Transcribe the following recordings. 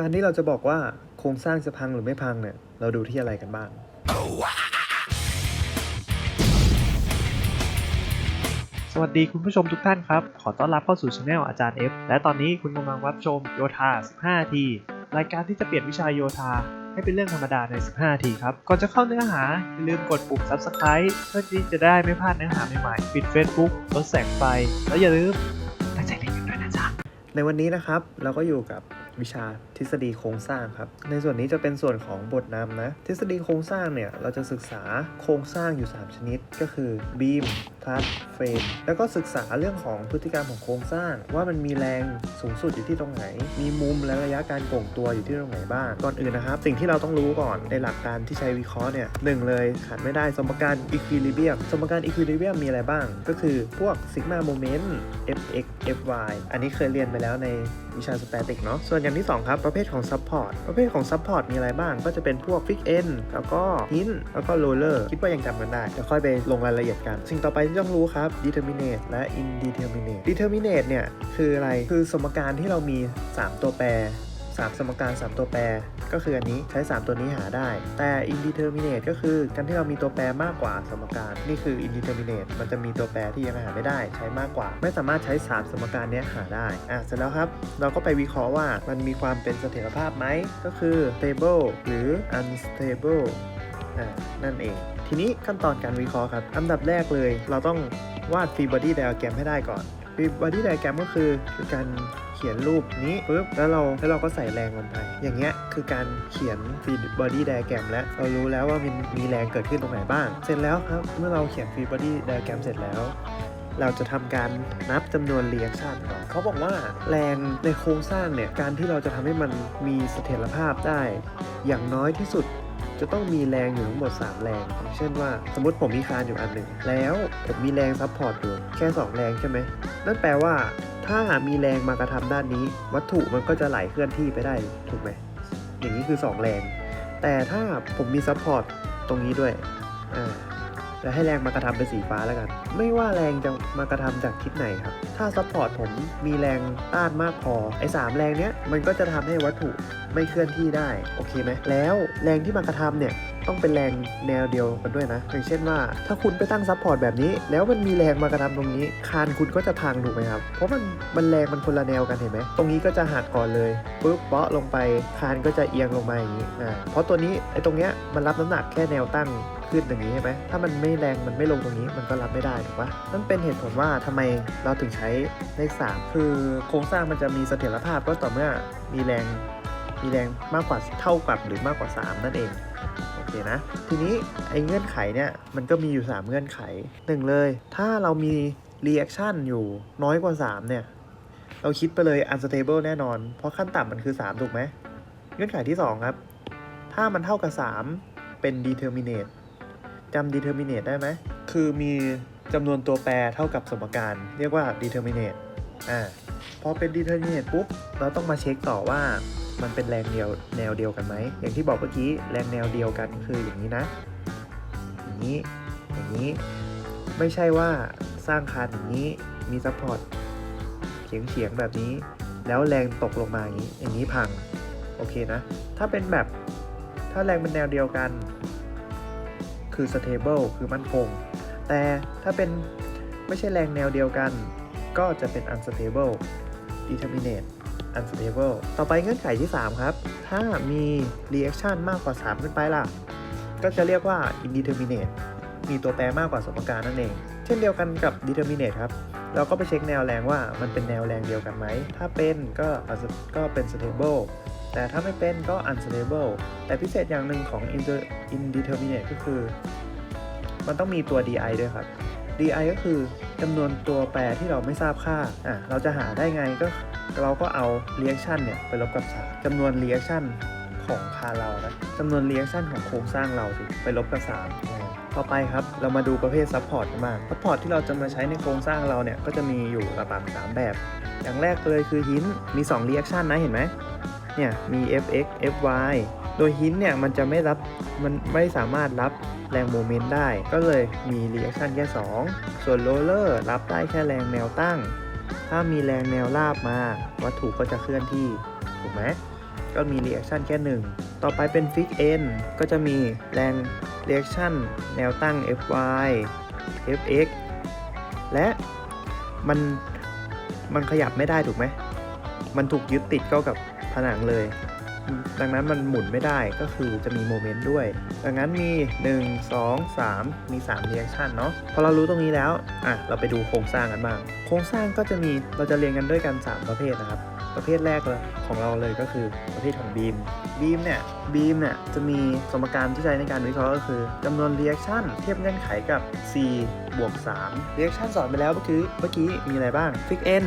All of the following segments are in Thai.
การที่เราจะบอกว่าโครงสร้างจะพังหรือไม่พังเนี่ย เราดูที่อะไรกันบ้าง สวัสดีคุณผู้ชมทุกท่านครับ ขอต้อนรับเข้าสู่ช anel อาจารย์ F และตอนนี้คุณกำลังรับชมโยธา 15นาที รายการที่จะเปลี่ยนวิชาโยธาให้เป็นเรื่องธรรมดาใน 15นาทีครับ ก่อนจะเข้าเนื้อหา อย่าลืมกดปุ่ม subscribe เพื่อที่จะได้ไม่พลาดเนื้อหาใหม่ๆ ปิด Facebook ลดแสงไฟ แล้วอย่าลืมตั้งใจเรียนกันด้วยนะจ๊ะ ในวันนี้นะครับเราก็อยู่กับ วิชาทฤษฎีโครงสร้างครับ ในส่วนนี้จะเป็นส่วนของบทนำนะ ทฤษฎีโครงสร้างเนี่ย เราจะศึกษาโครงสร้างอยู่ 3 ชนิด ก็คือบีมทัดเฟรมแล้วก็ศึกษาเรื่องของพฤติกรรมของโครงสร้าง ว่ามันมีแรงสูงสุดอยู่ที่ตรงไหน มีมุมและระยะการโก่งตัวอยู่ที่ตรงไหนบ้าง ก่อนอื่นนะครับ สิ่งที่เราต้องรู้ก่อนในหลักการที่ใช้วิเคราะห์เนี่ยหนึ่งเลยขาดไม่ได้สมการอีควิลิเบียมสมการอีควิลิเบียมมีอะไรบ้าง ก็คือพวกซิกมาโมเมนต์ fx fy อันนี้เคยเรียนไปแล้วในวิชาสแตติกเนาะส่วนอย่างที่2ครับประเภทของซัพพอร์ตประเภทของซัพพอร์ตมีอะไรบ้าง ก็จะเป็นพวกฟิกเอนแล้วก็ฮินแล้วก็โรลเลอร์คิดว่ายังจำกันได้เดี๋ยวค่อยไปลงรายละเอียดกัน สิ่งต่อไปที่ต้องรู้ครับ determinate และ indeterminate determinate เนี่ยคืออะไรคือสมการที่เรามี 3 ตัวแปร 3 สมการ 3 ตัวแปร ก็คืออันนี้ใช้ 3 ตัวนี้หาได้ แต่ indeterminate ก็คือการที่เรามีตัวแปรมากกว่าสมการนี่คือ indeterminate มันจะมีตัวแปรที่ยังหาไม่ได้ ใช้มากกว่า ไม่สามารถใช้ 3 สมการนี้หาได้อะเสร็จแล้วครับ เราก็ไปวิเคราะห์ว่ามันมีความเป็นเสถียรภาพไหมก็คือ stable หรือ unstable อ่านั่นเอง ทีนี้ขั้นตอนการวิเคราะห์ครับอันดับแรกเลย เราต้องวาด free body diagram ให้ได้ก่อน free body diagram ก็คือการ ขียนรูปนี้ปุ๊บแล้วเราแล้วเราก็ใส่แรงลงไป อย่างเงี้ยคือการเขียน free body diagram แล้วเรารู้แล้วว่ามันมีแรงเกิดขึ้นตรงไหนบ้าง เสร็จแล้วครับเมื่อเราเขียน free body diagram เสร็จแล้วเราจะทำการนับจำนวน reaction ก่อนเขาบอกว่าแรงในโครงสร้างเนี่ย การที่เราจะทำให้มันมีเสถียรภาพได้ อย่างน้อยที่สุดจะต้องมีแรงอยู่ทั้งหมด 3 แรงอย่างเช่นว่าสมมติผมมีคานอยู่อันหนึ่ง แล้วผมมีแรงซัพพอร์ตอยู่แค่ 2 แรงใช่ไหม นั่นแปลว่า ถ้ามีแรงมากระทำด้านนี้ วัตถุมันก็จะไหลเคลื่อนที่ไปได้ถูกไหมอย่างนี้คือ 2 แรง แต่ถ้าผมมีซัพพอร์ตตรงนี้ด้วยอ่าแล้วให้แรงมากระทำเป็นสีฟ้าแล้วกัน ไม่ว่าแรงจะมากระทำจากทิศไหนครับ ถ้าซัพพอร์ตผมมีแรงต้านมากพอ ไอ้สามแรงเนี้ยมันก็จะทำให้วัตถุไม่เคลื่อนที่ได้ โอเคไหม แล้วแรงที่มากระทำเนี่ย ต้องเป็นแรงแนวเดียวกันด้วยนะ อย่างเช่นว่า ถ้าคุณไปตั้งซัพพอร์ตแบบนี้ แล้วมันมีแรงมากระทำตรงนี้ คานคุณก็จะพังถูกไหมครับ เพราะมันมันแรงมันคนละแนวกันเห็นไหม ตรงนี้ก็จะหักก่อนเลยปุ๊บเปาะลงไป คานก็จะเอียงลงมาอย่างนี้อ่าเพราะตัวนี้ไอ้ตรงเนี้ยมันรับน้ำหนักแค่แนวตั้งขึ้นอย่างนี้ใช่ไหมถ้ามันไม่แรงมันไม่ลงตรงนี้มันก็รับไม่ได้ถูกปะนั่นเป็นเหตุผลว่าทำไมเราถึงใช้เลข3คือโครงสร้างมันจะมีเสถียรภาพก็ต่อเมื่อมีแรงมีแรงมากกว่าเท่ากับหรือมากกว่า 3 นั่นเอง เคนะ ทีนี้ไอ้เงื่อนไขเนี่ยมันก็มีอยู่ 3 เงื่อนไขหนึ่งเลย ถ้าเรามี reaction อยู่น้อยกว่า 3 เนี่ย เราคิดไปเลย unstable แน่นอน เพราะขั้นต่ำมันคือ 3 ถูกไหม เงื่อนไขที่ 2 ครับ ถ้ามันเท่ากับ 3 เป็น determinate จำ determinate ได้ไหม คือมีจำนวนตัวแปรเท่ากับสมการ เรียกว่า determinate อ่าพอเป็น determinate ปุ๊บ เราต้องมาเช็คต่อว่า มันเป็นแรงเดียวแนวเดียวกันไหม อย่างที่บอกเมื่อกี้แรงแนวเดียวกันคืออย่างนี้นะ อย่างนี้ อย่างนี้ ไม่ใช่ว่าสร้างคานอย่างนี้ มีซัพพอร์ตเฉียงเฉียงๆแบบนี้ แล้วแรงตกลงมาอย่างนี้ อย่างนี้พัง โอเคนะ ถ้าเป็นแบบ ถ้าแรงเป็นแนวเดียวกัน คือ stable คือมั่นคง แต่ถ้าเป็นไม่ใช่แรงแนวเดียวกัน ก็จะเป็น unstable determinate unstable ต่อไปเงื่อนไขที่ 3 ครับ ถ้ามี reaction มากกว่า 3 ขึ้นไปล่ะ ก็จะเรียกว่า indeterminate มีตัวแปรมากกว่าสมการนั่นเอง เช่นเดียวกันกับ determinate ครับ เราก็ไปเช็คแนวแรงว่ามันเป็นแนวแรงเดียวกันไหม ถ้าเป็นก็ก็เป็น stable แต่ถ้าไม่เป็นก็ unstable แต่พิเศษอย่างหนึ่งของ indeterminate ก็คือ มันต้องมีตัว di ด้วยครับ di ก็คือจำนวนตัวแปรที่เราไม่ทราบค่า อะ เราจะหาได้ไงก็ เราก็เอา reaction เนี่ยไปลบกับ3จำนวน reaction ของคาเรานะจำนวน reaction ของโครงสร้างเราสิไปลบกับ3อ่าต่อไปครับเรามาดูประเภท support กันบ้าง support ที่เราจะมาใช้ในโครงสร้างเราเนี่ยก็จะมีอยู่หลักๆ3แบบ อย่างแรกเลยคือหินมี 2 reaction นะเห็นไหมเนี่ยมี fx fy โดยหินเนี่ยมันจะไม่รับมันไม่สามารถรับแรงโมเมนต์ได้ ก็เลยมี reaction แค่ 2 ส่วนโรลเลอร์รับได้แค่แรงแนวตั้ง ถ้ามีแรงแนวราบมา วัตถุก็จะเคลื่อนที่ ถูกไหมก็มีรีแอคชั่นแค่1ต่อไปเป็นฟิกเอ็นก็จะมีแรงรีแอคชั่นแนวตั้ง fy fx และมันมันขยับไม่ได้ถูกไหม มันถูกยึดติดเข้ากับผนังเลย ดังนั้นมันหมุนไม่ได้ก็คือจะมีโมเมนต์ด้วย ดังนั้นมี 1 2 3 มี3 reaction เนาะพอเรารู้ตรงนี้แล้วอะเราไปดูโครงสร้างกันบ้าง โครงสร้างก็จะมีเราจะเรียนกันด้วยกัน 3 ประเภทนะครับ ประเภทแรกของเราเลยก็คือประเภทของบีมบีมเนี่ยบีมเนี่ยจะมีสมการที่ใช้ในการวิเคราะห์ก็คือจำนวน reaction เทียบเงื่อนไขกับ c บวก3 reaction สอนไปแล้วเมื่อกี้เมื่อกี้มีอะไรบ้าง fix n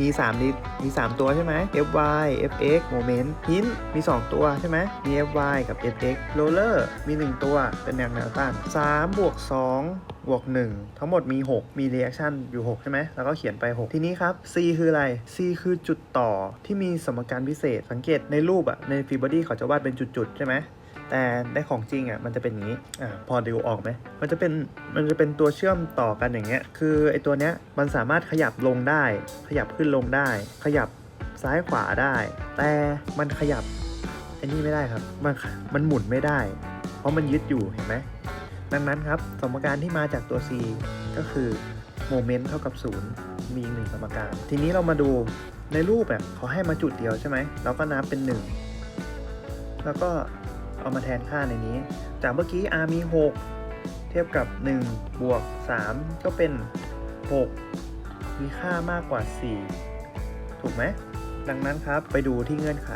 มี3ลิตรมี 3 ตัวใช่ไหม fy fx moment hint มี 2 ตัวใช่ไหมมี fy กับ fx roller มี 1 ตัวเป็นแนวแนวต้าน3บวก2บวก1ทั้งหมดมี 6 มี reaction อยู่ 6 ใช่ไหมแล้วก็เขียนไป 6 ทีนี้ครับ c คืออะไร c คือจุดต่อที่มีสมการพิเศษสังเกตในรูปอะในฟีบอดี้เขาจะวาดเป็นจุดๆใช่ไหม แต่ในของจริงอะมันจะเป็นอย่างนี้อ่าพอดูออกไหมมันจะเป็นมันจะเป็นตัวเชื่อมต่อกันอย่างเงี้ยคือไอตัวเนี้ยมันสามารถขยับลงได้ ขยับขึ้นลงได้ ขยับซ้ายขวาได้ แต่มันขยับไอ้นี่ไม่ได้ครับมันมันหมุนไม่ได้ เพราะมันยึดอยู่เห็นไหมดังนั้นครับสมการที่มาจากตัว c ก็คือโมเมนต์เท่ากับ 0 มีอีหนึ่งสมการ ทีนี้เรามาดูในรูปเนี่ยเขาให้มาจุดเดียวใช่ไหมเราก็นับเป็น 1 แล้วก็ เอามาแทนค่าในนี้ จากเมื่อกี้ r มี 6 เทียบกับ 1 บวก 3 ก็เป็น 6 มีค่ามากกว่า 4 ถูกไหม ดังนั้นครับไปดูที่เงื่อนไข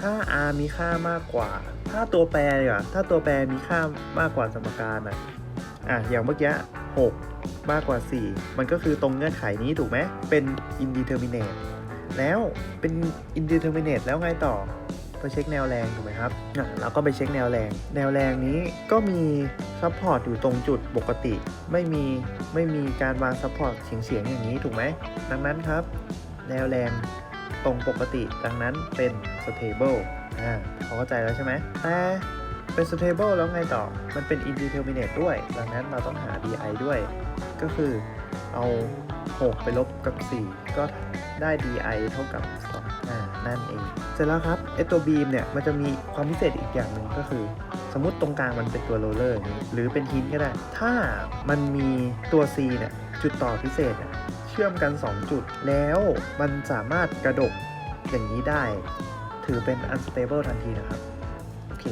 ถ้า r มีค่ามากกว่า ถ้าตัวแปรดีกว่าถ้าตัวแปรมีค่ามากกว่าสมการอะอะอย่างเมื่อกี้ 6 มากกว่า 4 มันก็คือตรงเงื่อนไขนี้ถูกไหมเป็น indeterminate แล้วเป็น indeterminate แล้วไงต่อ ไปเช็คแนวแรงถูกไหมครับอะเราก็ไปเช็คแนวแรง แนวแรงนี้ก็มีซัพพอร์ตอยู่ตรงจุดปกติ ไม่มีไม่มีการวางซัพพอร์ตเฉียงเฉียงๆอย่างนี้ถูกไหมดังนั้นครับ แนวแรงตรงปกติ ดังนั้นเป็น stable อ่าพอเข้าใจแล้วใช่ไหมแต่เป็น stable แล้วไงต่อ มันเป็น indeterminate ด้วย ดังนั้นเราต้องหา di ด้วย ก็คือเอา 6 ไปลบกับ 4 ก็ได้ di เท่ากับ นั่นเอง เสร็จแล้วครับไอตัวบีมเนี่ยมันจะมีความพิเศษอีกอย่างหนึ่งก็คือ สมมติตรงกลางมันเป็นตัวโรลเลอร์นี้หรือเป็นหินก็ได้ ถ้ามันมีตัว C เนี่ยจุดต่อพิเศษเนี่ยเชื่อมกัน 2 จุด แล้วมันสามารถกระดกอย่างนี้ได้ ถือเป็น unstable ทันทีนะครับ โอเค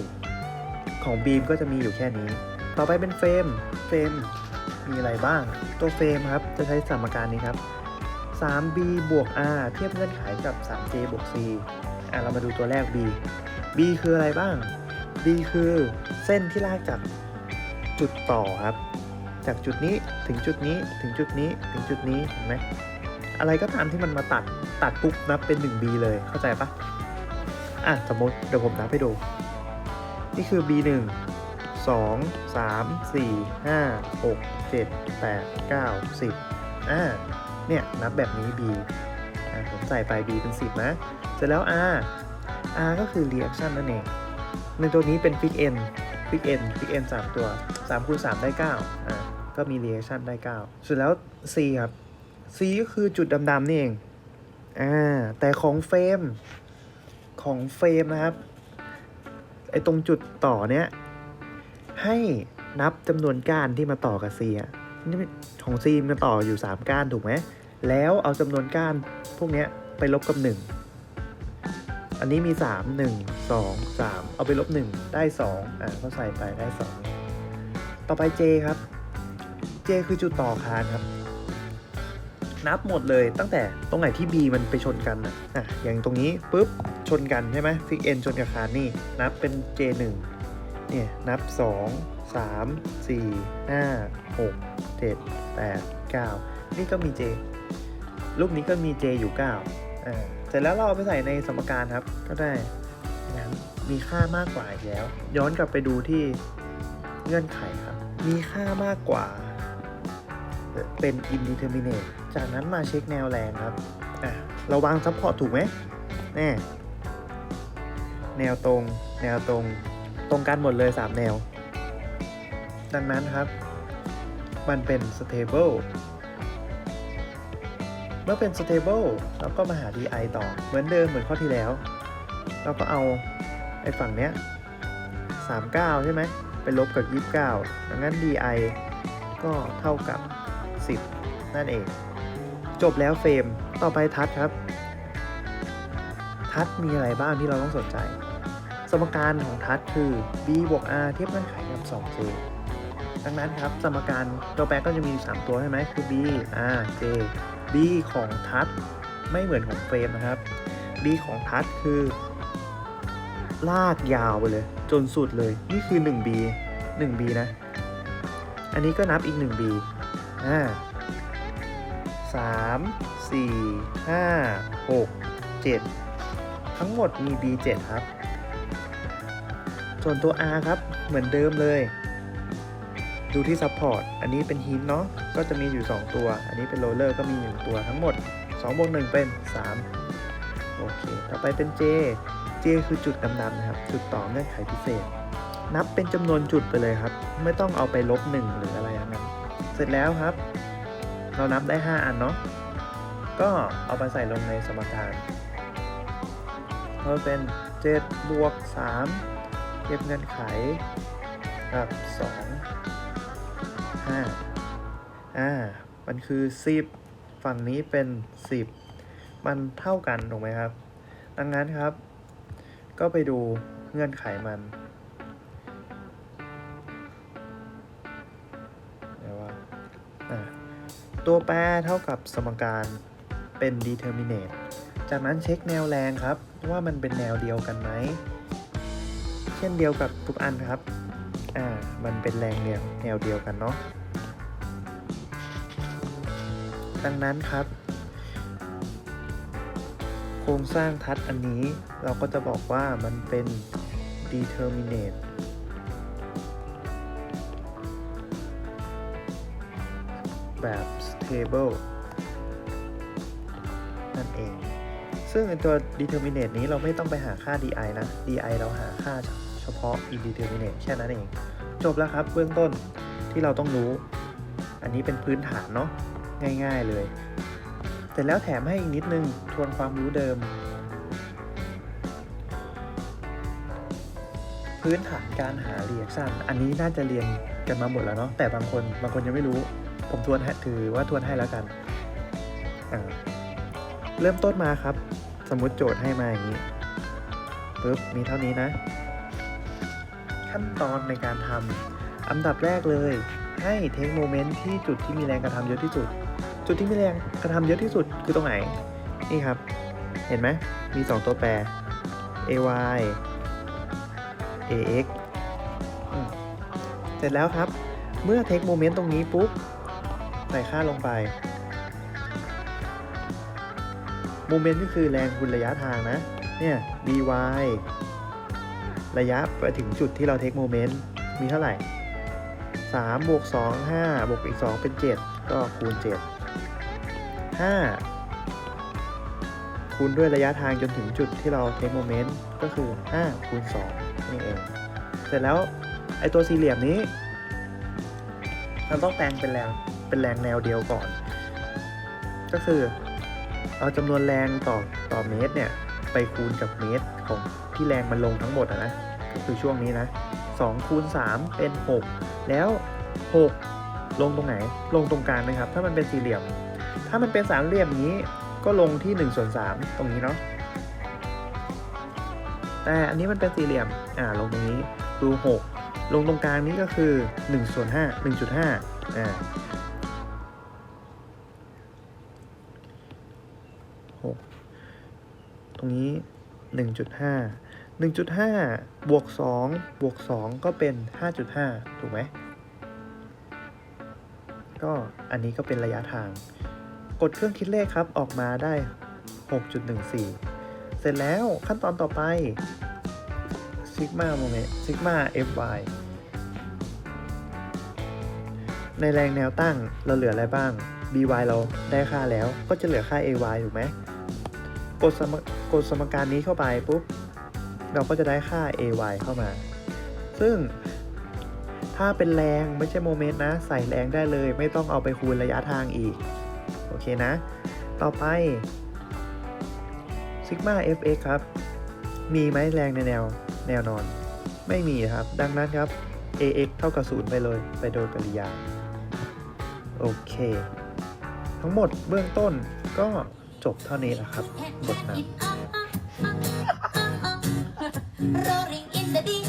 ของบีมก็จะมีอยู่แค่นี้ ต่อไปเป็นเฟรมเฟรมมีอะไรบ้าง ตัวเฟรมครับ จะใช้สมการนี้ครับ 3b บวก r เทียบเงื่อนไขกับ 3j บวก c อะเรามาดูตัวแรก b b คืออะไรบ้าง b คือเส้นที่ลากจากจุดต่อครับ จากจุดนี้ถึงจุดนี้ถึงจุดนี้ถึงจุดนี้เห็นไหมอะไรก็ตามที่มันมาตัดตัดปุ๊บนับเป็น 1b เลยเข้าใจปะอะสมมติเดี๋ยวผมนับให้ดู นี่คือ b 1 2 3 4 5 6 7 8 9 10อ่า เนี่ยนับแบบนี้ b ผมใส่ไป b เป็น 10 นะ เสร็จแล้ว r r ก็คือ reaction นั่นเองในตัวนี้เป็น fix n fix n fix n 3 ตัว3คูณ3ได้9อ่าก็มี reaction ได้9เสร็จแล้ว c ครับ c ก็คือจุดดำๆนี่เองอ่าแต่ของเฟรมของเฟรมนะครับไอตรงจุดต่อเนี้ยให้นับจำนวนก้านที่มาต่อกับ C อะ ของ C มันต่ออยู่ 3 ก้านถูกไหม แล้วเอาจำนวนก้านพวกนี้ไปลบกับ 1 อันนี้มี 3 1 2 3 เอาไปลบ 1 ได้ 2 อ่าก็ใส่ไปได้ 2 ต่อไป J ครับ J คือจุดต่อคานครับ นับหมดเลยตั้งแต่ตรงไหนที่ B มันไปชนกันอะอะอย่างตรงนี้ปุ๊บชนกันใช่ไหมฟิกเอ็นชนกับคานนี่ นับเป็น J1 เนี่ยนับ 2 3 4 5 6 7 8 9 นี่ก็มี J รูปนี้ก็มี J อยู่9อ่าเสร็จแล้วเราเอาไปใส่ในสมการครับ ก็ได้นั้นมีค่ามากกว่าอีกแล้ว ย้อนกลับไปดูที่เงื่อนไขครับ มีค่ามากกว่า เป็น indeterminate จากนั้นมาเช็คแนวแรงครับอะเราวางซัพพอร์ตถูกไหมแน่แนวตรง แนวตรง ตรงกันหมดเลย 3 แนว ดังนั้นครับ มันเป็น stable เมื่อเป็น stable เราก็มาหา di ต่อ เหมือนเดิมเหมือนข้อที่แล้ว เราก็เอาไอ้ฝั่งเนี้ย39 ใช่ไหมไปลบกับ 29 ดังนั้น di ก็เท่ากับ 10 นั่นเอง จบแล้วเฟรม ต่อไปทัดครับ ทัดมีอะไรบ้างที่เราต้องสนใจ สมการของทัดคือ b บวก r เทียบเงื่อนไขกับ 2j ดังนั้นครับ สมการตัวแปรก็จะมี 3 ตัวใช่ไหมคือ b r j b ของทัดไม่เหมือนของเฟรมนะครับ b ของทัดคือ ลากยาวไปเลย จนสุดเลย นี่คือ 1b 1b นะ อันนี้ก็นับอีก 1b อ่าสามสี่ห้าหกเจ็ดทั้งหมดมี b 7ครับ ส่วนตัว r ครับ เหมือนเดิมเลย ดูที่ support อันนี้เป็น hint เนาะก็จะมีอยู่ 2 ตัว อันนี้เป็น roller ก็มี 1 ตัวทั้งหมด2บวก1เป็น 3 โอเค ต่อไปเป็น j j คือจุดดำๆนะครับ จุดต่อเงื่อนไขพิเศษ นับเป็นจำนวนจุดไปเลยครับ ไม่ต้องเอาไปลบ 1 หรืออะไรทั้งนั้นเสร็จแล้วครับ เรานับได้ 5 อันเนาะก็เอาไปใส่ลงในสมการเราเป็น 7 บวก 3 เก็บเงื่อนไขกับ2 5อ่า มันคือ10ฝั่งนี้เป็น10มันเท่ากันถูกไหมครับ ดังนั้นครับ ก็ไปดูเงื่อนไขมันเดี๋ยวว่าตัวแปรเท่ากับสมการเป็น determinate จากนั้นเช็คแนวแรงครับ ว่ามันเป็นแนวเดียวกันไหม เช่นเดียวกับทุกอันครับ มันเป็นแรงแนวแนวเดียวกันเนาะดังนั้นครับ โครงสร้างทัดอันนี้เราก็จะบอกว่ามันเป็น determinate แบบ stable นั่นเอง ซึ่งตัว determinate นี้เราไม่ต้องไปหาค่า di นะ di เราหาค่าเฉพาะ indeterminate แค่นั้นเอง จบแล้วครับเบื้องต้นที่เราต้องรู้ อันนี้เป็นพื้นฐานเนาะง่าย ๆเลย เสร็จแล้วแถมให้อีกนิดนึงทวนความรู้เดิม พื้นฐานการหาเรียกสั้นอันนี้น่าจะเรียนกันมาหมดแล้วเนาะแต่บางคนบางคนยังไม่รู้ ผมทวนถือว่าทวนให้แล้วกันเริ่มต้นมาครับ สมมุติโจทย์ให้มาอย่างนี้ปุ๊บมีเท่านี้นะ ขั้นตอนในการทำอันดับแรกเลย ให้เทคโมเมนต์ที่จุดที่มีแรงกระทำเยอะที่สุด จุดที่มีแรงกระทำเยอะที่สุดคือตรงไหน นี่ครับ เห็นไหมมี 2 ตัวแปร ay ax เสร็จแล้วครับ เมื่อเทคโมเมนต์ตรงนี้ปุ๊บ ใส่ค่าลงไปโมเมนต์ก็คือแรงคูณระยะทางนะ เนี่ย dy ระยะไปถึงจุดที่เราเทคโมเมนต์มีเท่าไหร่3บวก2 5บวกอีก 2 เป็น 7 ก็คูณ 7 5 คูณด้วยระยะทางจนถึงจุดที่เราเทคโมเมนต์ก็คือ 5 คูณ 2 นี่เอง เสร็จแล้ว ไอตัวสี่เหลี่ยมนี้เราต้องแปลงเป็นแรงเป็นแรงแนวเดียวก่อน ก็คือ เอาจำนวนแรงต่อต่อเมตรเนี่ย ไปคูณกับเมตรของ ที่แรงมันลงทั้งหมดนะก็คือช่วงนี้นะ2คูณ3เป็น 6 แล้ว 6 ลงตรงไหน ลงตรงกลางนะครับ ถ้ามันเป็นสี่เหลี่ยม ถ้ามันเป็นสามเหลี่ยมนี้ก็ลงที่1ส่วน3ตรงนี้เนาะแต่อันนี้มันเป็นสี่เหลี่ยมอ่าลงตรงนี้ดู6ลงตรงกลางนี้ก็คือ1ส่วน5 1.5อ่าตรงนี้ 1.5 1.5 บวก 2 บวก 2 ก็เป็น 5.5 ถูกไหม ก็อันนี้ก็เป็นระยะทาง กดเครื่องคิดเลขครับออกมาได้ 6.14 เสร็จแล้วขั้นตอนต่อไปซิกมาโมเมนต์ซิกมา fy ในแรงแนวตั้งเราเหลืออะไรบ้าง by เราได้ค่าแล้วก็จะเหลือค่า ay ถูกไหม กดสมกดสมการนี้เข้าไปปุ๊บเราก็จะได้ค่า ay เข้ามา ซึ่งถ้าเป็นแรงไม่ใช่โมเมนต์นะ ใส่แรงได้เลย ไม่ต้องเอาไปคูณระยะทางอีก โอเคนะ ต่อไปซิกมา fx ครับ มีไหมแรงในแนวแนวนอน ไม่มีครับ ดังนั้นครับ ax เท่ากับ 0 ไปเลย ไปโดยปริยายโอเค ทั้งหมดเบื้องต้นก็ จบเท่านี้นะครับบทนั้น rolling in the deep